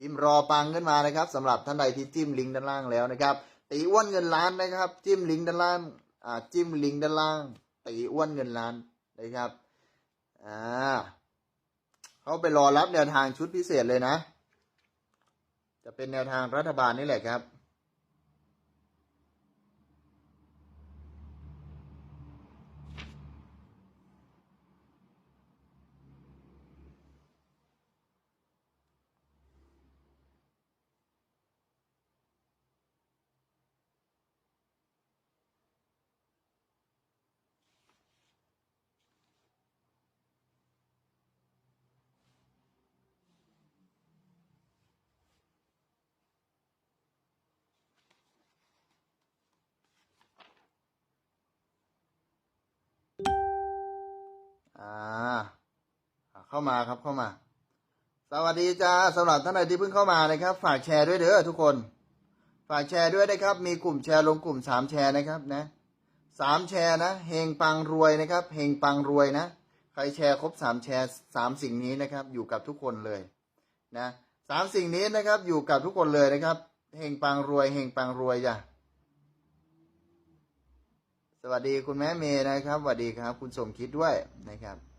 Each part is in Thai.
พิมพ์รอปังขึ้นมานะครับสำหรับท่านใดที่จิ้มลิงก์ด้านล่างแล้วนะครับตีอ้วนเงินล้านนะครับ จิ้มลิงก์ด้านล่างอ่าจิ้มลิงก์ด้านล่างตีอ้วนเงินล้านนะครับอ่าเขาไปรอรับแนวทางชุดพิเศษเลยนะ จะเป็นแนวทางรัฐบาลนี่แหละครับ เข้ามาครับเข้ามา สวัสดีจ้าสำหรับท่านใดที่เพิ่งเข้ามานะครับ ฝากแชร์ด้วยเด้อทุกคน ฝากแชร์ด้วยนะครับ มีกลุ่มแชร์ลงกลุ่มสามแชร์นะครับนะสามแชร์นะเฮงปังรวยนะครับเฮงปังรวยนะ ใครแชร์ครบสามแชร์สามสิ่งนี้นะครับ อยู่กับทุกคนเลยนะสามสิ่งนี้นะครับ อยู่กับทุกคนเลยนะครับเฮงปังรวยเฮงปังรวยจ้ะสวัสดีคุณแม่เมย์นะครับสวัสดีครับ คุณสมคิดด้วยนะครับ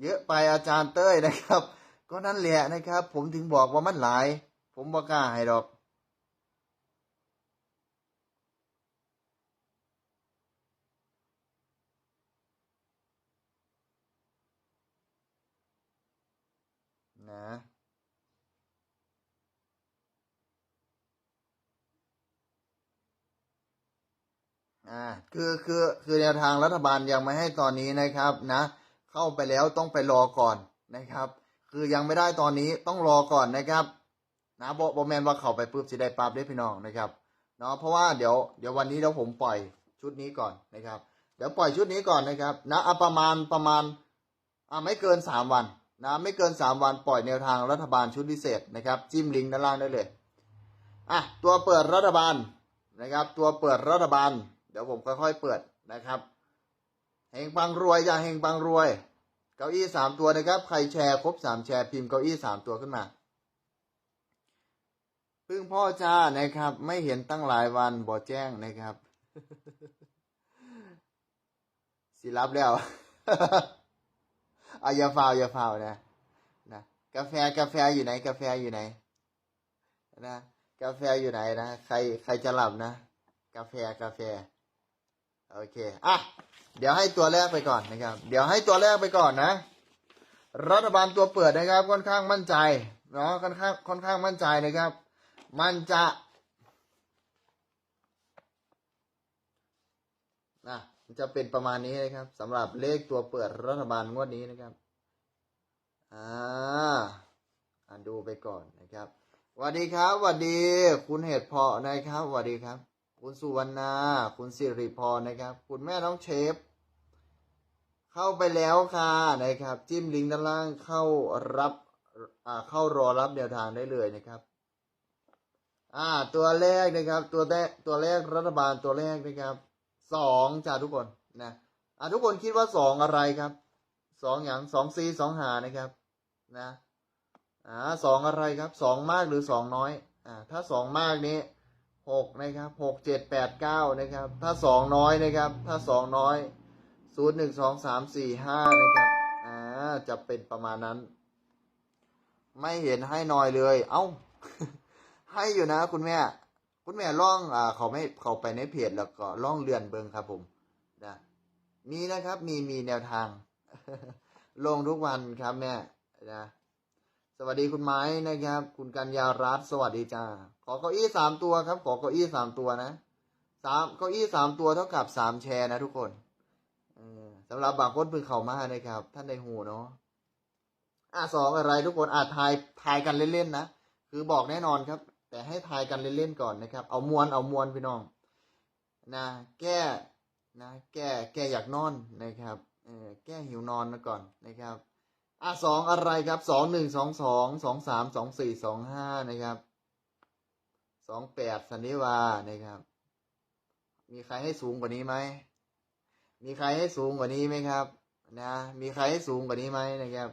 เยอะไปอาจารย์เต้ยนะครับ ก็นั่นแหละนะครับ ผมถึงบอกว่ามันหลาย ผมบอกล้าให้ดอก นะอ่าคือคือคือแนวทางรัฐบาลยังไม่ให้ตอนนี้นะครับนะ เข้าไปแล้วต้องไปรอก่อนนะครับ คือยังไม่ได้ตอนนี้ต้องรอก่อนนะครับนะบอบอแมนว่าเข้าไปปุ๊บสิได้ปั๊บได้พี่น้องนะครับเนาะเพราะว่าเดี๋ยวเดี๋ยววันนี้เดี๋ยวผมปล่อยชุดนี้ก่อนนะครับ เดี๋ยวปล่อยชุดนี้ก่อนนะครับนะอประมาณประมาณอ่าไม่เกินสามวันนะไม่เกินสามวันปล่อยแนวทางรัฐบาลชุดพิเศษนะครับ จิ้มลิงก์ด้านล่างได้เลยอะตัวเปิดรัฐบาลนะครับ ตัวเปิดรัฐบาล เดี๋ยวผมค่อยๆเปิดนะครับ เฮงปังรวยอย่าเฮงปังรวย เก้าอี้สามตัวนะครับ ใครแชร์ครบสามแชร์พิมพ์เก้าอี้สามตัวขึ้นมาพึ่งพ่อจ้านะครับ ไม่เห็นตั้งหลายวันบอแจ้งนะครับ สิรับแล้วอะอย่าฟาวอย่าฟาวนะนะ กาแฟกาแฟอยู่ไหน กาแฟอยู่ไหนนะกาแฟอยู่ไหนนะ ใครใครจะหลับนะ กาแฟกาแฟ โอเค อะ เดี๋ยวให้ตัวแรกไปก่อนนะครับ เดี๋ยวให้ตัวแรกไปก่อนนะ รัฐบาลตัวเปิดนะครับ ค่อนข้างมั่นใจเนาะค่อนข้างค่อนข้างมั่นใจนะครับ มันจะนะมันจะเป็นประมาณนี้นะครับสำหรับเลขตัวเปิดรัฐบาลงวดนี้นะครับอ่าอ่านดูไปก่อนนะครับสวัสดีครับสวัสดี คุณเหตุเพาะนะครับสวัสดีครับ คุณสุวรรณา คุณสิริพรนะครับ คุณแม่น้องเชฟ เข้าไปแล้วค่ะนะครับ จิ้มลิงก์ด้านล่างเข้ารับอ่าเข้ารอรับแนวทางได้เลยนะครับ อ่า ตัวแรกนะครับ ตัวแรกตัวแรกรัฐบาลตัวแรกนะครับสองจ้าทุกคนนะอ่าทุกคนคิดว่าสองอะไรครับสองอย่างสองซีสองหานะครับ นะอ่าสองอะไรครับสองมากหรือสองน้อย อ่า ถ้าสองมากนี้ หกนะครับหกเจ็ดแปดเก้านะครับ ถ้าสองน้อยนะครับ ถ้าสองน้อยศูนย์หนึ่งสองสามสี่ห้านะครับ อ่า จะเป็นประมาณนั้น ไม่เห็นให้น้อยเลย เอ้า ให้อยู่นะคุณแม่ คุณแม่ล่อง อ่า เขาไม่ เขาไปในเพจแล้วก็ล่องเลื่อนเบิงครับผมนะมีนะครับ มี มีแนวทาง ลงทุกวันครับแม่นะ สวัสดีคุณไม้นะครับ คุณกัญญารัตน์สวัสดีจ้า ขอเก้าอี้สามตัวครับ ขอเก้าอี้สามตัวนะสามเก้าอี้สามตัวเท่ากับสามแชร์นะทุกคนสำหรับบางคนพิ่งเข้ามานะครับ ท่านในหูเนาะอะสองอะไรทุกคนอะทายทายกันเล่นๆนะคือบอกแน่นอนครับ แต่ให้ทายกันเล่นๆก่อนนะครับ เอามวนเอามวนพี่น้องนะแก้นะแก้แก้อยากนอนนะครับเออแก้หิวนอนมาก่อนนะครับอะสองอะไรครับสองหนึ่งสองสองสองสามสองสี่สองห้านะครับ สองแปดสันนิวานะครับ มีใครให้สูงกว่านี้ไหม มีใครให้สูงกว่านี้ไหมครับ นะ มีใครให้สูงกว่านี้ไหมนะครับ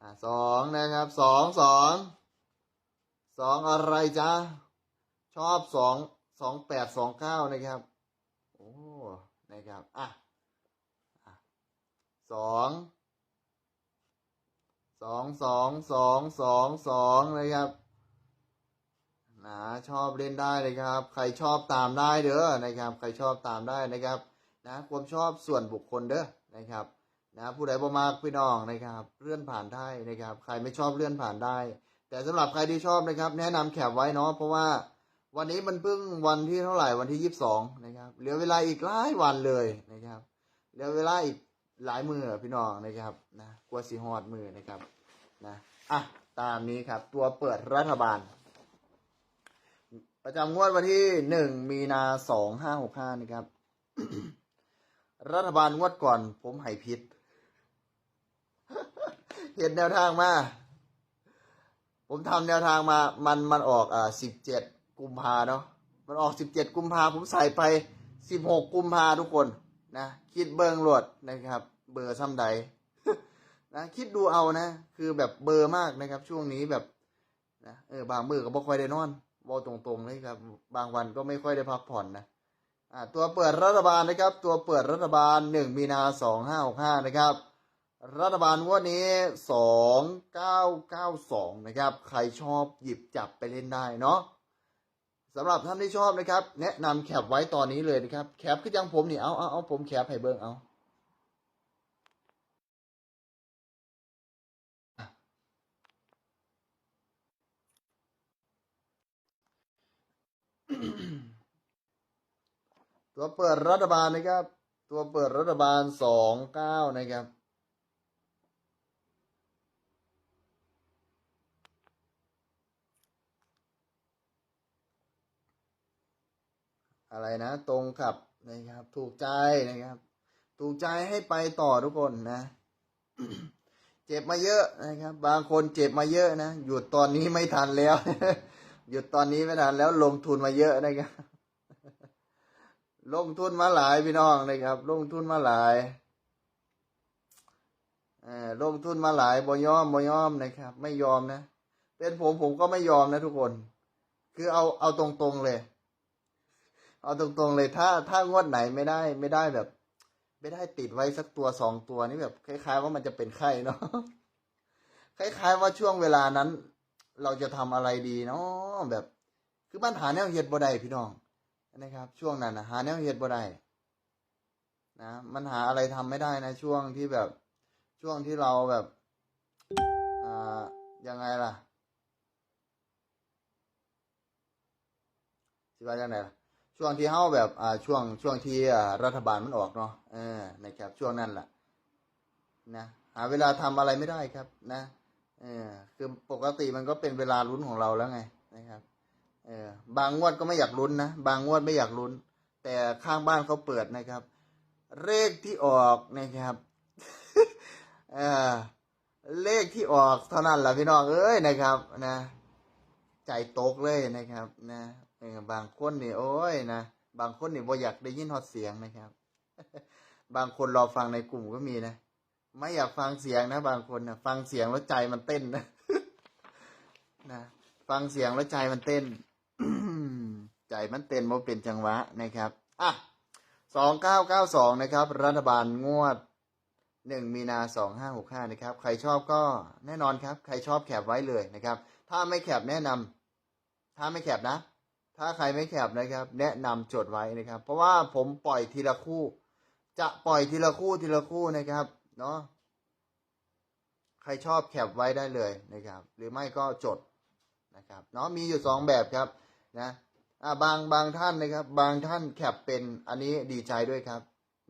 อะสองนะครับสองสองสองอะไรจ๊ะ ชอบสองสองแปดสองเก้านะครับโอ้นะครับอะอะสองสองสองสองสองสองนะครับ นะชอบเล่นได้เลยครับ ใครชอบตามได้เด้อนะครับ ใครชอบตามได้นะครับนะความชอบส่วนบุคคลเด้อนะครับนะผู้ใดบ่มากพี่น้องนะครับเลื่อนผ่านได้นะครับ ใครไม่ชอบเลื่อนผ่านได้ แต่สำหรับใครที่ชอบนะครับ แนะนำแคปไว้เนาะเพราะว่าวันนี้มันเพิ่งวันที่เท่าไหร่วันที่ยี่สิบสองนะครับเหลือเวลาอีกหลายวันเลยนะครับเหลือเวลาอีกหลายมือพี่น้องนะครับนะกลัวสีหอดมือนะครับนะอะตามนี้ครับตัวเปิดรัฐบาล ประจำงวดวันที่หนึ่งมีนาสองห้าหกห้านะครับ รัฐบาลงวดก่อน ผมให้พิษ เห็นแนวทางมา ผมทำแนวทางมา มันมันออกอ่าสิบเจ็ดกุมภาเนาะ มันออกสิบเจ็ดกุมภาผมใส่ไปสิบหกกุมภาทุกคนนะ คิดเบิงโหลดนะครับ เบอร์ซ้ำใดนะคิดดูเอานะ คือแบบเบอร์มากนะครับ ช่วงนี้แบบนะเออบางมือก็บ่ค่อยได้นอน บอกตรงๆเลยครับ บางวันก็ไม่ค่อยได้พักผ่อนนะอ่าตัวเปิดรัฐบาลนะครับ ตัวเปิดรัฐบาลหนึ่งมีนาสองห้าหกห้านะครับ รัฐบาลวดนี้สองเก้าเก้าสองนะครับ ใครชอบหยิบจับไปเล่นได้เนาะสำหรับท่านที่ชอบนะครับ แนะนำแคปไว้ตอนนี้เลยนะครับ แคปคือยังผมนี่เอาเอาเอาผมแคปให้เบิ้งเอา ตัวเปิดรัฐบาลนะครับ ตัวเปิดรัฐบาลสองเก้านะครับอะไรนะตรงขับนะครับ ถูกใจนะครับ ถูกใจให้ไปต่อทุกคนนะ เจ็บมาเยอะนะครับ บางคนเจ็บมาเยอะนะ หยุดตอนนี้ไม่ทันแล้ว หยุดตอนนี้ไม่ทันแล้วลงทุนมาเยอะนะครับ ลงทุนมาหลายพี่น้องนะครับ ลงทุนมาหลายเออลงทุนมาหลายบ่ยอมบ่ยอมนะครับ ไม่ยอมนะ เป็นผมผมก็ไม่ยอมนะทุกคน คือเอาเอาตรงๆเลย เอาตรงๆเลยถ้าถ้างวดไหนไม่ได้ไม่ได้แบบ ไม่ได้ติดไว้สักตัวสองตัวนี่แบบ คล้าย ๆ ว่ามันจะเป็นไข้เนาะคล้าย ๆ ว่าช่วงเวลานั้น เราจะทำอะไรดีเนาะแบบ คือปัญหาแนวเฮ็ดบ่ได้พี่น้องนะครับ ช่วงนั้นนะหาแนวเฮ็ดบ่ได้นะมันหาอะไรทำไม่ได้นะช่วงที่แบบช่วงที่เราแบบอ่ายังไงล่ะสิว่ายังไงล่ะช่วงที่เฮาแบบอ่าช่วงช่วงที่อ่ารัฐบาลมันออกเนาะเออนะครับช่วงนั้นแหละนะหาเวลาทำอะไรไม่ได้ครับ นะ เออคือปกติมันก็เป็นเวลาลุ้นของเราแล้วไงนะครับเออบางงวดก็ไม่อยากลุ้นนะบางงวดไม่อยากลุ้น แต่ข้างบ้านเขาเปิดนะครับ เลขที่ออกนะครับเออเลขที่ออกเท่านั้นแหละพี่น้องเอ้ยนะครับ นะ ใจตกเลยนะครับ นะบางคนนี่โอ้ยนะบางคนนี่บ่อยากได้ยินฮอดเสียงนะครับ บางคนรอฟังในกลุ่มก็มีนะ ไม่อยากฟังเสียงนะ บางคนนะฟังเสียงแล้วใจมันเต้นนะนะฟังเสียงแล้วใจมันเต้น ใจมันเต้นว่าเป็นจังหวะนะครับอะสองเก้าเก้าสองนะครับ รัฐบาลงวดหนึ่งมีนาสองห้าหกห้านะครับ ใครชอบก็แน่นอนครับ ใครชอบแคปไว้เลยนะครับ ถ้าไม่แคปแนะนำถ้าไม่แคปนะ ถ้าใครไม่แคปนะครับ แนะนำจดไว้นะครับ เพราะว่าผมปล่อยทีละคู่ จะปล่อยทีละคู่ทีละคู่นะครับ เนาะใครชอบแคปไว้ได้เลยนะครับ หรือไม่ก็จดนะครับเนาะมีอยู่สองแบบครับนะบางบางท่านนะครับ บางท่านแคปเป็นอันนี้ดีใจด้วยครับ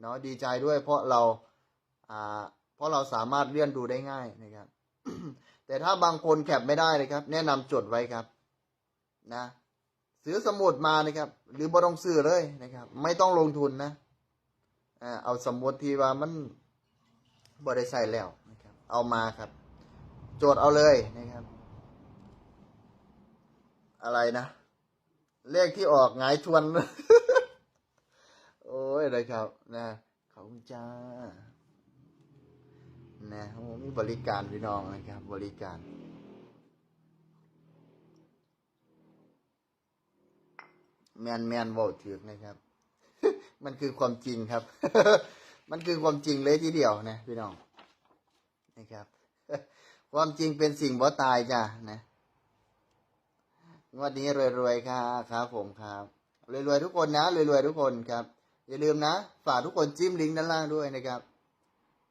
เนาะดีใจด้วยเพราะเราอ่าเพราะเราสามารถเลื่อนดูได้ง่ายนะครับ แต่ถ้าบางคนแคปไม่ได้นะครับ แนะนำจดไว้ครับนะซื้อสมุดมานะครับ หรือบต้องซื้อเลยนะครับ ไม่ต้องลงทุนนะเอาสมุดที่ว่ามัน บริใส่แล้วนะครับ เอามาครับ โจทย์เอาเลยนะครับ อะไรนะ เลขที่ออกหงายชวน โอ้ยนะครับ นะขอบคุณจ้านะโอ้มีบริการพี่น้องนะครับ บริการแมนแมนเว่าถือนะครับ มันคือความจริงครับ มันคือความจริงเลยทีเดียวนะพี่น้องนะครับ ความจริงเป็นสิ่งบ่ตายจ้ะนะงวดนี้รวยๆครับครับ ผมครับรวยๆทุกคนนะรวยๆทุกคนครับ อย่าลืมนะฝากทุกคนจิ้มลิงก์ด้านล่างด้วยนะครับ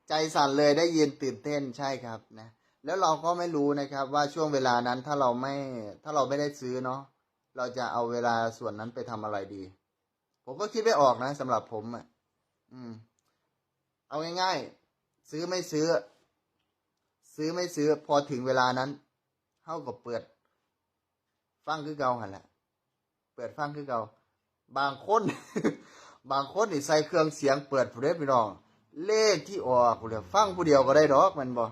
ใจสั่นเลยได้ยินตื่นเต้นใช่ครับนะแล้วเราก็ไม่รู้นะครับ ว่าช่วงเวลานั้นถ้าเราไม่ถ้าเราไม่ได้ซื้อเนาะเราจะเอาเวลาส่วนนั้นไปทำอะไรดี ผมก็คิดไม่ออกนะสำหรับผมอะ อืม เอาง่ายๆ ซื้อไม่ซื้อ ซื้อไม่ซื้อพอถึงเวลานั้นเท่ากับเปิด ฟังคือเก่าหันแหละเปิดฟังคือเก่าบางคน บางคนนี่ใส่เครื่องเสียงเปิดเรฟพี่น้อง เลขที่ออกเดียวฟังผู้เดียวก็ได้ดอกมันบอก